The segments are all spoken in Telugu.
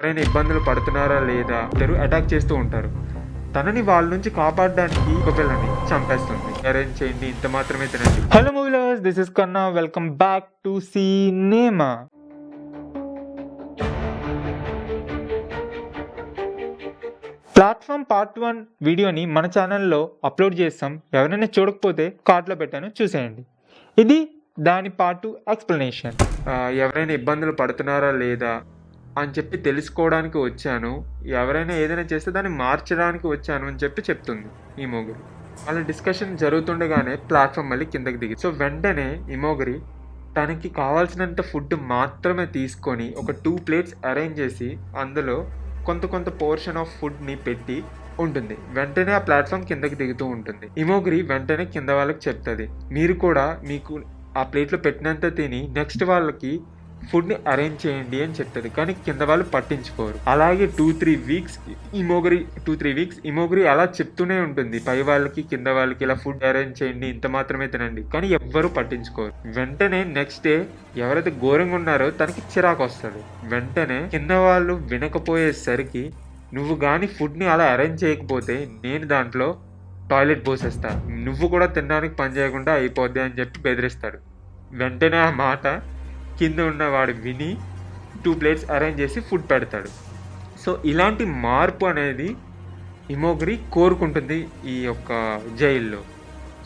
ఎవరైనా ఇబ్బందులు పడుతున్నారా లేదా ఇద్దరు అటాక్ చేస్తూ ఉంటారు. తనని వాళ్ళ నుంచి కాపాడడానికి ఒక పిల్లని చంపేస్తుంది. అరేంజ్ చేయండి ఇంత మాత్రమే తినండి. Hello movie lovers this is Kanna welcome back to cinema platform part one వీడియోని మన ఛానల్లో అప్లోడ్ చేస్తాం. ఎవరైనా చూడకపోతే కార్ట్లో పెట్టాను చూసేయండి. ఇది దాని పార్ట్ టూ ఎక్స్ప్లెనేషన్ ఎవరైనా ఇబ్బందులు పడుతున్నారా లేదా అని చెప్పి తెలుసుకోవడానికి వచ్చాను. ఎవరైనా ఏదైనా చేస్తే దాన్ని మార్చడానికి వచ్చాను అని చెప్పి చెప్తుంది ఈ మోగురి. వాళ్ళ డిస్కషన్ జరుగుతుండగానే ప్లాట్ఫామ్ మళ్ళీ కిందకి దిగి సో వెంటనే ఈ తనకి కావాల్సినంత ఫుడ్ మాత్రమే తీసుకొని ఒక టూ ప్లేట్స్ అరేంజ్ చేసి అందులో కొంత కొంత పోర్షన్ ఆఫ్ ఫుడ్ని పెట్టి ఉంటుంది. వెంటనే ఆ ప్లాట్ఫామ్ కిందకి దిగుతూ ఉంటుంది. ఇమోగ్రి వెంటనే కింద వాళ్ళకి చెప్తుంది. మీరు కూడా మీకు ఆ ప్లేట్లో పెట్టినంత తిని నెక్స్ట్ వాళ్ళకి ఫుడ్ని అరేంజ్ చేయండి అని చెప్తుంది కానీ కింద వాళ్ళు పట్టించుకోరు. అలాగే two three weeks Imoguiri two three weeks Imoguiri అలా చెప్తూనే ఉంటుంది. పై వాళ్ళకి కింద వాళ్ళకి ఇలా ఫుడ్ అరేంజ్ చేయండి ఇంత మాత్రమే తినండి. కానీ ఎవ్వరూ పట్టించుకోరు. వెంటనే నెక్స్ట్ డే ఎవరైతే ఘోరంగా ఉన్నారో తనకి చిరాకు వస్తుంది. వెంటనే కింద వాళ్ళు వినకపోయేసరికి నువ్వు కానీ ఫుడ్ని అలా అరేంజ్ చేయకపోతే నేను దాంట్లో టాయిలెట్ పోసేస్తా. నువ్వు కూడా తినడానికి పని చేయకుండా అయిపోద్ది అని చెప్పి బెదిరిస్తాడు. వెంటనే ఆ మాట కింద ఉన్నవాడు విని టూ ప్లేట్స్ అరేంజ్ చేసి ఫుడ్ పెడతాడు. సో ఇలాంటి మార్పు అనేది ఇమోగ్రి కోరుకుంటుంది ఈ యొక్క జైల్లో.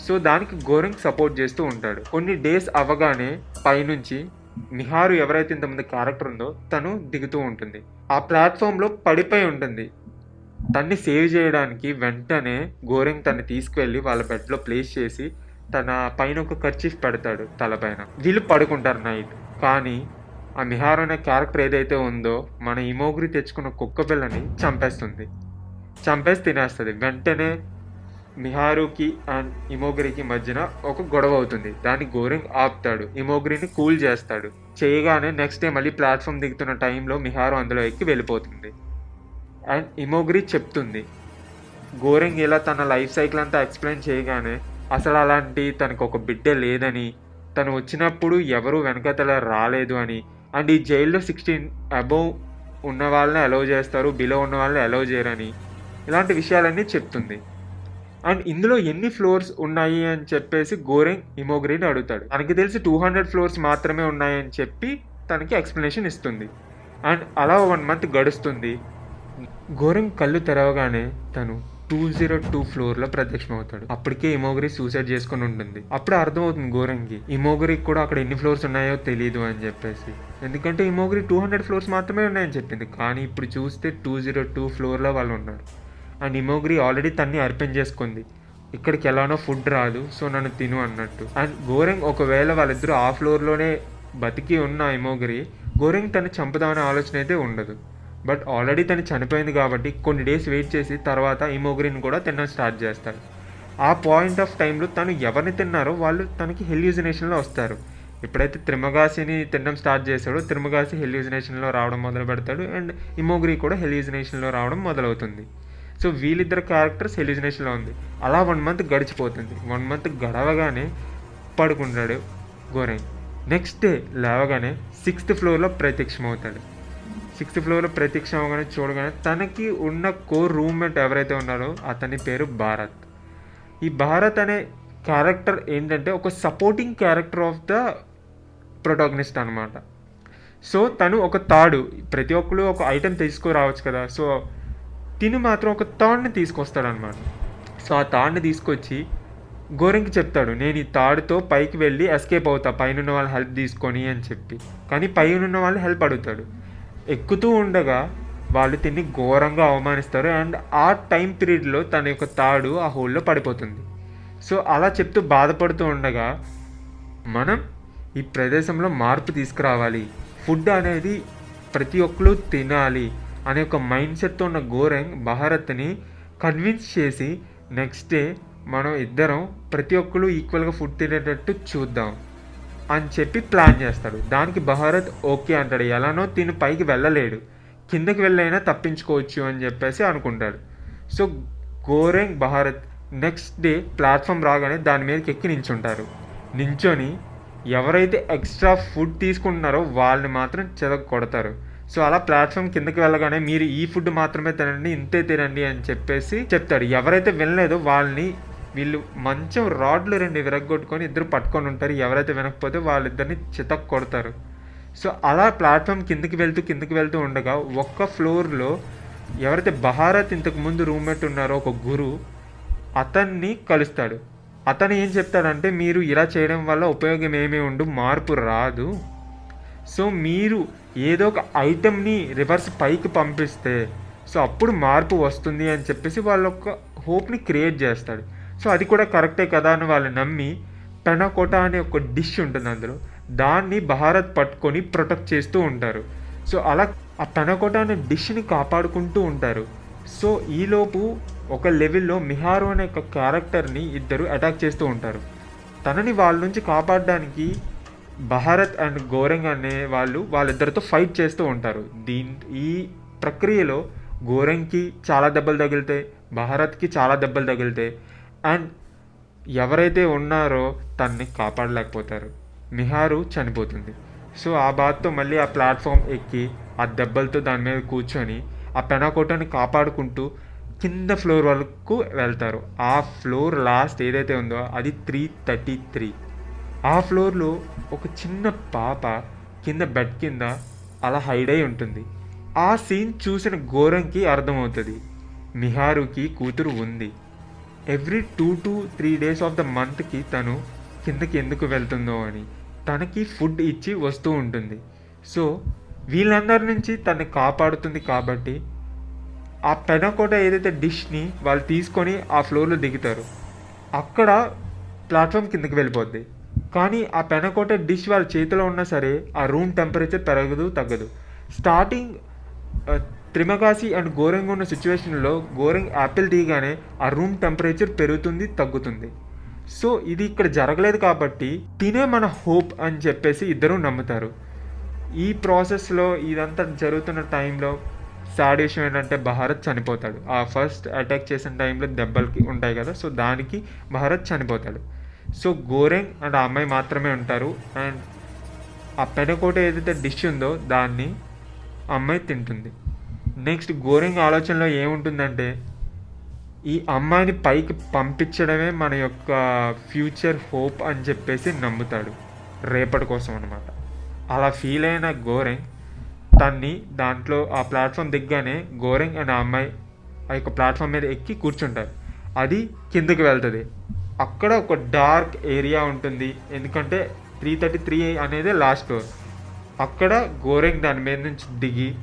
సో దానికి గోరింగ్ సపోర్ట్ చేస్తూ ఉంటాడు. కొన్ని డేస్ అవ్వగానే పైనుంచి నిహారు ఎవరైతే ఇంతమంది క్యారెక్టర్ ఉందో తను దిగుతూ ఉంటుంది. ఆ ప్లాట్ఫామ్లో పడిపోయి ఉంటుంది. తన్ని సేవ్ చేయడానికి వెంటనే గోరింగ్ తన్ని తీసుకువెళ్ళి వాళ్ళ బెడ్లో ప్లేస్ చేసి తన పైన ఒక ఖర్చీఫ్ పెడతాడు తలపైన వీళ్ళు పడుకుంటారు నైట్. కానీ ఆ నిహార్ అనే క్యారెక్టర్ ఏదైతే ఉందో మన ఇమోగురి తెచ్చుకున్న కుక్క పిల్లని చంపేస్తుంది. చంపేసి తినేస్తుంది. వెంటనే మిహారుకి అండ్ ఇమోగ్రికి మధ్యన ఒక గొడవ అవుతుంది. దాన్ని గోరింగ్ ఆపుతాడు. ఇమోగ్రిని కూల్ చేస్తాడు. చేయగానే నెక్స్ట్ డే మళ్ళీ ప్లాట్ఫామ్ దిగుతున్న టైంలో మిహారు అందులో ఎక్కి వెళ్ళిపోతుంది. అండ్ ఇమోగ్రి చెప్తుంది. గోరింగ్ ఇలా తన లైఫ్ సైకిల్ అంతా ఎక్స్ప్లెయిన్ చేయగానే అసలు అలాంటి తనకు ఒక బిడ్డ లేదని తను వచ్చినప్పుడు ఎవరు వెనకతల రాలేదు అని. అండ్ ఈ జైల్లో సిక్స్టీన్ అబోవ్ ఉన్న వాళ్ళని అలౌ చేస్తారు బిలో ఉన్న వాళ్ళని అలౌ చేయరని. ఇలాంటి విషయాలన్నీ చెప్తుంది. అండ్ ఇందులో ఎన్ని ఫ్లోర్స్ ఉన్నాయి అని చెప్పేసి గోరెంగ్ ఇమోగ్రీని అడుగుతాడు. తనకి తెలిసి టూ హండ్రెడ్ ఫ్లోర్స్ మాత్రమే ఉన్నాయని చెప్పి తనకి ఎక్స్ప్లెనేషన్ ఇస్తుంది. అండ్ అలా వన్ మంత్ గడుస్తుంది. గోరెంగ్ కళ్ళు తెరవగానే తను టూ జీరో టూ ఫ్లోర్లో ప్రత్యక్షమవుతాడు. అప్పటికే ఇమోగరి సూసైడ్ చేసుకుని ఉంటుంది. అప్పుడు అర్థమవుతుంది గోరంగి ఇమోగరికి కూడా అక్కడ ఎన్ని ఫ్లోర్స్ ఉన్నాయో తెలియదు అని చెప్పేసి. ఎందుకంటే ఇమోగరి టూ హండ్రెడ్ ఫ్లోర్స్ మాత్రమే ఉన్నాయని చెప్పింది. కానీ ఇప్పుడు చూస్తే టూ జీరో టూ ఫ్లోర్లో వాళ్ళు ఉన్నారు. అండ్ ఇమోగ్రి ఆల్రెడీ తన్ని అర్పణ చేసుకుంది. ఇక్కడికి ఎలానో ఫుడ్ రాదు సో నన్ను తిను అన్నట్టు. అండ్ గోరెంగ్ ఒకవేళ వాళ్ళిద్దరూ ఆ ఫ్లోర్లోనే బతికి ఉన్న ఇమోగ్రి గోరెంగ్ తను చంపుదామనే ఆలోచన అయితే ఉండదు. బట్ ఆల్రెడీ తను చనిపోయింది కాబట్టి కొన్ని డేస్ వెయిట్ చేసి తర్వాత ఇమోగ్రిని కూడా తినడం స్టార్ట్ చేస్తాడు ఆ పాయింట్ ఆఫ్ టైంలో తను ఎవరిని తిన్నారో వాళ్ళు తనకి హెల్యూజినేషన్లో వస్తారు. ఎప్పుడైతే త్రిమగాసిని తినడం స్టార్ట్ చేశాడో త్రిమగాసి హెల్యూజినేషన్లో రావడం మొదలు పెడతాడు అండ్ ఇమోగ్రి కూడా హెల్యూజినేషన్లో రావడం మొదలవుతుంది. సో వీళ్ళిద్దరు క్యారెక్టర్స్ హెల్యూజినేషన్లో ఉంది. అలా వన్ మంత్ గడిచిపోతుంది. వన్ మంత్ గడవగానే పడుకుంటాడు గోరెంగ్ నెక్స్ట్ డే లేవగానే సిక్స్త్ ఫ్లోర్లో ప్రత్యక్షమవుతాడు. సిక్స్త్ ఫ్లోర్లో ప్రత్యక్షం అవగానే చూడగానే తనకి ఉన్న కోర్ రూమ్మేట్ ఎవరైతే ఉన్నారో అతని పేరు భారత్. ఈ భారత్ అనే క్యారెక్టర్ ఏంటంటే ఒక supporting character of the protagonist అనమాట సో తను ఒక తాడు ప్రతి ఒక్కరు ఒక ఐటెం తీసుకురావచ్చు కదా సో తిని మాత్రం ఒక తాడుని తీసుకొస్తాడనమాట సో ఆ తాడుని తీసుకొచ్చి గోరింగ్కి చెప్తాడు నేను ఈ తాడుతో పైకి వెళ్ళి ఎస్కేప్ అవుతా పైన వాళ్ళు హెల్ప్ తీసుకొని అని చెప్పి. కానీ పైన ఉన్న వాళ్ళు హెల్ప్ అడుగుతాడు. ఎక్కుతూ ఉండగా వాళ్ళు తిని ఘోరంగా అవమానిస్తారు అండ్ ఆ టైం పీరియడ్లో తన యొక్క తాడు ఆ హోల్లో పడిపోతుంది. సో అలా చెప్తూ బాధపడుతూ ఉండగా మనం ఈ ప్రదేశంలో మార్పు తీసుకురావాలి. ఫుడ్ అనేది ప్రతి ఒక్కరు తినాలి అనే ఒక మైండ్ సెట్తో ఉన్న గోరెంగ్ భారత్ని కన్విన్స్ చేసి నెక్స్ట్ డే మనం ఇద్దరం ప్రతి ఒక్కరు ఈక్వల్గా ఫుడ్ తినేటట్టు చూద్దాం. అని చెప్పి ప్లాన్ చేస్తాడు. దానికి భారత్ ఓకే అంటాడు. ఎలానో తిను పైకి వెళ్ళలేడు. కిందకి వెళ్ళైనా తప్పించుకోవచ్చు అని చెప్పేసి అనుకుంటాడు. So Goreng Baharat next day platform రాగానే దాని మీదకి ఎక్కి నించుంటారు. నించొని ఎవరైతే ఎక్స్ట్రా ఫుడ్ తీసుకుంటున్నారో వాళ్ళని మాత్రం చెదగ కొడతారు. సో అలా ప్లాట్ఫామ్ కిందకి వెళ్ళగానే మీరు ఈ ఫుడ్ మాత్రమే తినండి ఇంతే తినండి అని చెప్పేసి చెప్తాడు. ఎవరైతే వినలేదో వాళ్ళని వీళ్ళు మంచం రాడ్లు రెండు విరగొట్టుకొని ఇద్దరు పట్టుకొని ఉంటారు. ఎవరైతే వినకపోతే వాళ్ళిద్దరిని చితక్ కొడతారు. సో అలా ప్లాట్ఫామ్ కిందకి వెళ్తూ కిందకి వెళ్తూ ఉండగా ఒక్క ఫ్లోర్లో ఎవరైతే బహారత్ ఇంతకు ముందు రూమ్మేట్ ఉన్నారో ఒక గురు అతన్ని కలుస్తాడు. అతను ఏం చెప్తాడంటే మీరు ఇలా చేయడం వల్ల ఉపయోగం ఏమీ ఉండు మార్పు రాదు. సో మీరు ఏదో ఒక ఐటెంని రివర్స్ పైకి పంపిస్తే సో అప్పుడు మార్పు వస్తుంది అని చెప్పేసి వాళ్ళొక్క హోప్ని క్రియేట్ చేస్తాడు. సో అది కూడా కరెక్టే కదా అని వాళ్ళు నమ్మి పెనకోట అనే ఒక డిష్ ఉంటుంది అందులో. దాన్ని భారత్ పట్టుకొని ప్రొటెక్ట్ చేస్తూ ఉంటారు. సో అలా ఆ పెనకోట అనే డిష్ని కాపాడుకుంటూ ఉంటారు. సో ఈలోపు ఒక లెవెల్లో మిహారు అనే ఒక క్యారెక్టర్ని ఇద్దరు అటాక్ చేస్తూ ఉంటారు. తనని వాళ్ళ నుంచి కాపాడడానికి భారత్ అండ్ గోరంగ్ అనే వాళ్ళు వాళ్ళిద్దరితో ఫైట్ చేస్తూ ఉంటారు. దీని ఈ ప్రక్రియలో గోరంగ్కి చాలా దెబ్బలు తగులుతాయి భారత్కి చాలా దెబ్బలు తగులుతాయి అండ్ ఎవరైతే ఉన్నారో తన్ని కాపాడలేకపోతారు. మిహారు చనిపోతుంది. సో ఆ బాధతో మళ్ళీ ఆ ప్లాట్ఫామ్ ఎక్కి ఆ దెబ్బలతో దాని మీద కూర్చొని ఆ పెనాకోటని కాపాడుకుంటూ కింద ఫ్లోర్ వరకు వెళ్తారు. ఆ ఫ్లోర్ లాస్ట్ ఏదైతే ఉందో అది త్రీ థర్టీ త్రీ. ఆ ఫ్లోర్లో ఒక చిన్న పాప కింద బెడ్ కింద అలా హైడ్ అయి ఉంటుంది. ఆ సీన్ చూసిన ఘోరంకి అర్థమవుతుంది. మిహారుకి కూతురు ఉంది. Every two to three days of the మంత్కి తను కిందకి ఎందుకు వెళ్తుందో అని. తనకి ఫుడ్ ఇచ్చి వస్తూ ఉంటుంది. సో వీళ్ళందరి నుంచి తను కాపాడుతుంది కాబట్టి ఆ పెనకోట ఏదైతే డిష్ని వాళ్ళు తీసుకొని ఆ ఫ్లోర్లో దిగుతారు అక్కడ ప్లాట్ఫామ్ కిందకి వెళ్ళిపోద్ది. కానీ ఆ పెనకోట డిష్ వాళ్ళ చేతిలో ఉన్నా సరే ఆ రూమ్ టెంపరేచర్ పెరగదు తగ్గదు. స్టార్టింగ్ త్రిమకాసి అండ్ గోరంగ్ ఉన్న సిచ్యువేషన్లో గోరంగ్ యాపిల్ తీయగానే ఆ రూమ్ టెంపరేచర్ పెరుగుతుంది తగ్గుతుంది. సో ఇది ఇక్కడ జరగలేదు కాబట్టి తినే మన హోప్ అని చెప్పేసి ఇద్దరు నమ్ముతారు. ఈ ప్రాసెస్లో ఇదంతా జరుగుతున్న టైంలో సాడ్ విషయం ఏంటంటే భారత్ చనిపోతాడు. ఆ ఫస్ట్ అటాక్ చేసిన టైంలో దెబ్బలకి ఉంటాయి కదా సో దానికి భారత్ చనిపోతాడు. సో గోరెంగ్ అండ్ ఆ అమ్మాయి మాత్రమే ఉంటారు. అండ్ ఆ పెనకోట ఏదైతే డిష్ ఉందో దాన్ని అమ్మాయి తింటుంది. నెక్స్ట్ గోరింగ్ ఆలోచనలో ఏముంటుందంటే ఈ అమ్మాయిని పైకి పంపించడమే మన యొక్క ఫ్యూచర్ హోప్ అని చెప్పేసి నమ్ముతాడు రేపటి కోసం అనమాట అలా ఫీల్ అయిన గోరెంగ్ తన్ని దాంట్లో ఆ ప్లాట్ఫామ్ దిగ్గానే గోరెంగ్ అండ్ ఆ అమ్మాయి ఆ యొక్క ప్లాట్ఫామ్ మీద ఎక్కి కూర్చుంటారు. అది కిందకి వెళ్తుంది. అక్కడ ఒక డార్క్ ఏరియా ఉంటుంది. ఎందుకంటే త్రీ థర్టీ త్రీ అనేది లాస్ట్ ఫ్లోర్. అక్కడ గోరెంగ్ దాని మీద నుంచి దిగి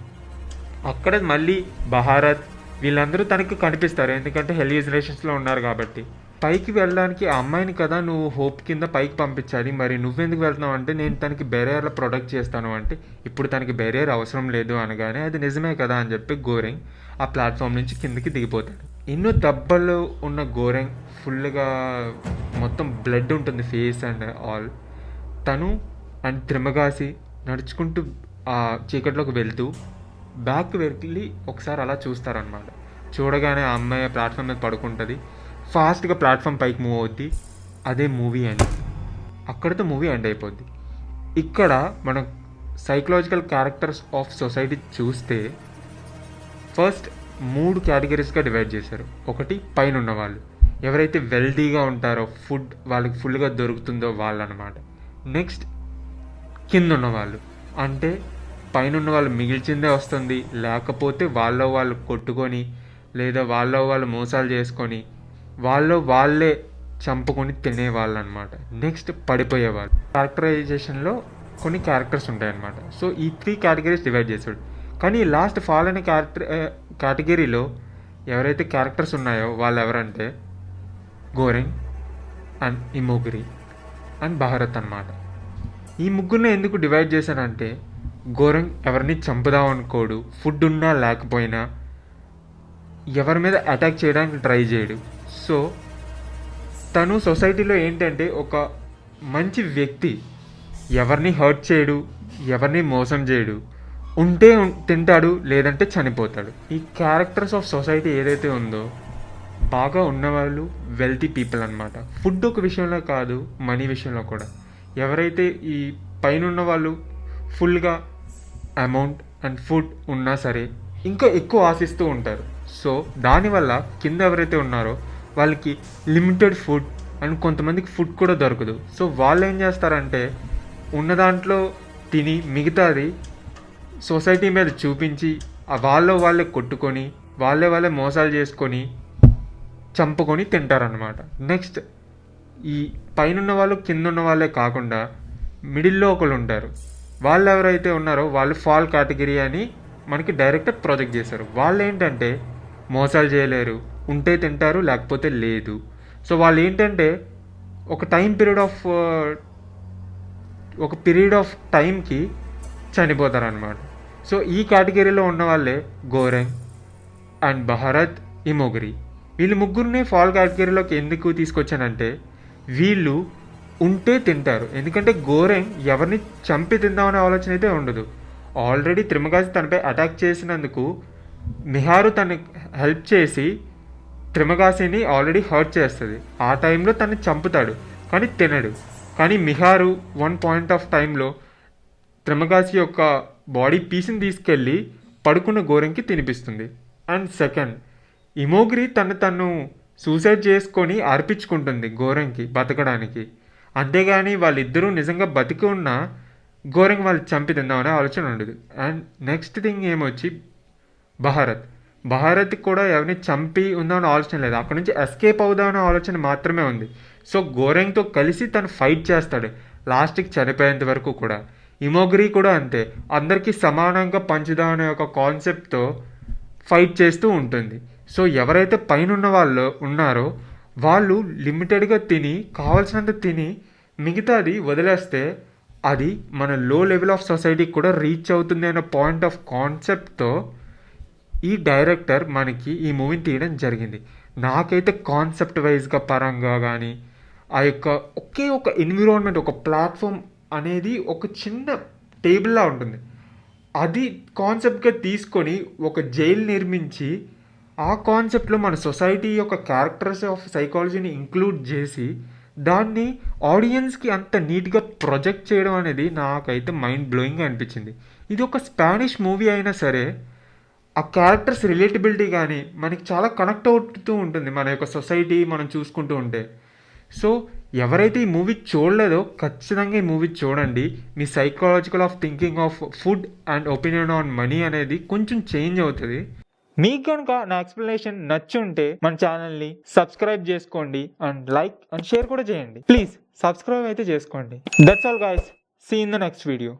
అక్కడ మళ్ళీ బహారత్ వీళ్ళందరూ తనకు కనిపిస్తారు. ఎందుకంటే హెలిజనేషన్స్లో ఉన్నారు కాబట్టి. పైకి వెళ్ళడానికి ఆ అమ్మాయిని కదా నువ్వు హోప్ కింద పైకి పంపించాలి. మరి నువ్వెందుకు వెళ్తున్నావు అంటే నేను తనకి బెరియర్లో ప్రొడక్ట్ చేస్తాను అంటే ఇప్పుడు తనకి బెరియర్ అవసరం లేదు అనగానే అది నిజమే కదా అని చెప్పి గోరెంగ్ ఆ ప్లాట్ఫామ్ నుంచి కిందకి దిగిపోతాడు. ఎన్నో దెబ్బలు ఉన్న గోరెంగ్ ఫుల్గా మొత్తం బ్లడ్ ఉంటుంది ఫేస్ అండ్ ఆల్. తను అండ్ త్రిమగాసి నడుచుకుంటూ ఆ చీకట్లోకి వెళ్తూ బ్యాక్ వెళ్ళి ఒకసారి అలా చూస్తారనమాట చూడగానే ఆ అమ్మాయి ప్లాట్ఫామ్ మీద పడుకుంటుంది. ఫాస్ట్గా ప్లాట్ఫామ్ పైకి మూవ్ అవుద్ది. అదే మూవీ ఎండ్ అక్కడితో మూవీ ఎండ్ అయిపోద్ది. ఇక్కడ మనం సైకలాజికల్ క్యారెక్టర్స్ ఆఫ్ సొసైటీ చూస్తే ఫస్ట్ మూడు క్యాటగిరీస్గా డివైడ్ చేశారు. ఒకటి పైన ఉన్నవాళ్ళు ఎవరైతే వెల్దీగా ఉంటారో ఫుడ్ వాళ్ళకి ఫుల్గా దొరుకుతుందో వాళ్ళు అనమాట నెక్స్ట్ కింద ఉన్న వాళ్ళు అంటే పైన ఉన్న వాళ్ళు మిగిల్చిందే వస్తుంది. లేకపోతే వాళ్ళ వాళ్ళు కొట్టుకొని లేదా వాళ్ళ వాళ్ళు మోసాలు చేసుకొని వాళ్ళ వాళ్ళే చంపుకొని తినేవాళ్ళు అనమాట నెక్స్ట్ పడిపోయేవాళ్ళు క్యారెక్టరైజేషన్లో కొన్ని క్యారెక్టర్స్ ఉంటాయన్నమాట. సో ఈ త్రీ కేటగిరీస్ డివైడ్ చేశాడు కానీ లాస్ట్ ఫాల్ అనే క్యారెక్టర్ కేటగిరీలో ఎవరైతే క్యారెక్టర్స్ ఉన్నాయో వాళ్ళు ఎవరంటే Goreng and Imoguiri and Baharat అన్నమాట. ఈ ముగ్గురిని ఎందుకు డివైడ్ చేశానంటే ఘోరం ఎవరిని చంపుదాం అనుకోడు. ఫుడ్ ఉన్నా లేకపోయినా ఎవరి మీద అటాక్ చేయడానికి ట్రై చేయడు. సో తను సొసైటీలో ఏంటంటే ఒక మంచి వ్యక్తి. ఎవరిని హర్ట్ చేయడు ఎవరిని మోసం చేయడు. ఉంటే తింటాడు లేదంటే చనిపోతాడు. ఈ క్యారెక్టర్స్ ఆఫ్ సొసైటీ ఏదైతే ఉందో బాగా ఉన్నవాళ్ళు వెల్తీ పీపుల్ అనమాట ఫుడ్ ఒక విషయంలో కాదు మనీ విషయంలో కూడా. ఎవరైతే ఈ పైన వాళ్ళు ఫుల్గా అమౌంట్ అండ్ ఫుడ్ ఉన్నా సరే ఇంకా ఎక్కువ ఆశిస్తూ ఉంటారు. సో దానివల్ల కింద ఎవరైతే ఉన్నారో వాళ్ళకి లిమిటెడ్ ఫుడ్ అండ్ కొంతమందికి ఫుడ్ కూడా దొరకదు. సో వాళ్ళు ఏం చేస్తారంటే ఉన్న దాంట్లో తిని మిగతాది సొసైటీ మీద చూపించి వాళ్ళు వాళ్ళ వాళ్ళే కొట్టుకొని వాళ్ళే వాళ్ళే మోసాలు చేసుకొని చంపుకొని తింటారనమాట నెక్స్ట్ ఈ పైన వాళ్ళు కింద ఉన్న వాళ్ళే కాకుండా మిడిల్లో ఒకళ్ళు ఉంటారు. వాళ్ళు ఎవరైతే ఉన్నారో వాళ్ళు ఫాల్ కేటగిరీ అని మనకి డైరెక్ట్ ప్రొజెక్ట్ చేశారు. వాళ్ళు ఏంటంటే మోసాలు చేయలేరు ఉంటే తింటారు లేకపోతే లేదు. సో వాళ్ళు ఏంటంటే ఒక టైం పీరియడ్ ఆఫ్ ఒక పీరియడ్ ఆఫ్ టైంకి చనిపోతారనమాట సో ఈ కేటగిరీలో ఉన్న వాళ్ళే గోరెంగ్ అండ్ భారత్ ఇమోగరి. వీళ్ళు ముగ్గురిని ఫాల్ కేటగిరీలోకి ఎందుకు తీసుకొచ్చానంటే వీళ్ళు ఉంటే తింటారు. ఎందుకంటే గోరెంగ్ ఎవరిని చంపి తిందామనే ఆలోచన అయితే ఉండదు. ఆల్రెడీ త్రిమగాసి తనపై అటాక్ చేసినందుకు మిహారు తనకి హెల్ప్ చేసి త్రిమగాసిని ఆల్రెడీ హర్ట్ చేస్తుంది. ఆ టైంలో తను చంపుతాడు కానీ తినడు. కానీ మిహారు వన్ పాయింట్ ఆఫ్ టైంలో త్రిమగాసి యొక్క బాడీ పీస్ని తీసుకెళ్ళి పడుకున్న గోరెంకి తినిపిస్తుంది. అండ్ సెకండ్ ఇమోగ్రి తను తను సూసైడ్ చేసుకొని అర్పించుకుంటుంది గోరెంకి బతకడానికి. అంతేగాని వాళ్ళిద్దరూ నిజంగా బతికి ఉన్నా ఘోరంగా వాళ్ళు చంపి తిందామనే ఆలోచన ఉండదు. అండ్ నెక్స్ట్ థింగ్ ఏమొచ్చి? భారత్. భారత్ కూడా ఎవరిని చంపి ఉందామని ఆలోచన లేదు. అక్కడ నుంచి ఎస్కేప్ అవుదామనే ఆలోచన మాత్రమే ఉంది. సో గోరెంగ్తో కలిసి తను ఫైట్ చేస్తాడు. లాస్ట్కి చనిపోయేంత వరకు కూడా. ఇమోగ్రీ కూడా అంతే. అందరికీ సమానంగా పంచుదామనే ఒక కాన్సెప్ట్తో ఫైట్ చేస్తూ ఉంటుంది. సో ఎవరైతే పైన ఉన్న వాళ్ళు ఉన్నారో వాళ్ళు లిమిటెడ్గా తిని కావాల్సినంత తిని మిగతాది వదిలేస్తే అది మన లో లెవెల్ ఆఫ్ సొసైటీకి కూడా రీచ్ అవుతుంది అనే పాయింట్ ఆఫ్ కాన్సెప్ట్తో ఈ డైరెక్టర్ మనకి ఈ మూవీని తీయడం జరిగింది. నాకైతే కాన్సెప్ట్ వైజ్గా పరంగా కానీ ఆ యొక్క ఒకే ఒక ఎన్విరాన్మెంట్ ఒక ప్లాట్ఫామ్ అనేది ఒక చిన్న టేబుల్లా ఉంటుంది. అది కాన్సెప్ట్గా తీసుకొని ఒక జైలు నిర్మించి ఆ కాన్సెప్ట్లో మన సొసైటీ యొక్క క్యారెక్టర్స్ ఆఫ్ సైకాలజీని ఇంక్లూడ్ చేసి దాన్ని ఆడియన్స్కి అంత నీట్గా ప్రొజెక్ట్ చేయడం అనేది నాకైతే మైండ్ బ్లోయింగ్ అనిపించింది. ఇది ఒక స్పానిష్ మూవీ అయినా సరే ఆ క్యారెక్టర్స్ రిలేటబిలిటీ కానీ మనకి చాలా కనెక్ట్ అవుతూ ఉంటుంది మన యొక్క సొసైటీ మనం చూసుకుంటూ ఉంటే. సో ఎవరైతే ఈ మూవీ చూడలేదో ఖచ్చితంగా ఈ మూవీ చూడండి. మీ psychological of thinking of food and opinion on money అనేది కొంచెం చేంజ్ అవుతుంది. మీకు కనుక నా ఎక్స్ప్లెనేషన్ నచ్చి ఉంటే మన ఛానల్ని సబ్స్క్రైబ్ చేసుకోండి అండ్ లైక్ అండ్ షేర్ కూడా చేయండి. ప్లీజ్ సబ్స్క్రైబ్ అయితే చేసుకోండి. That's all guys see in the next video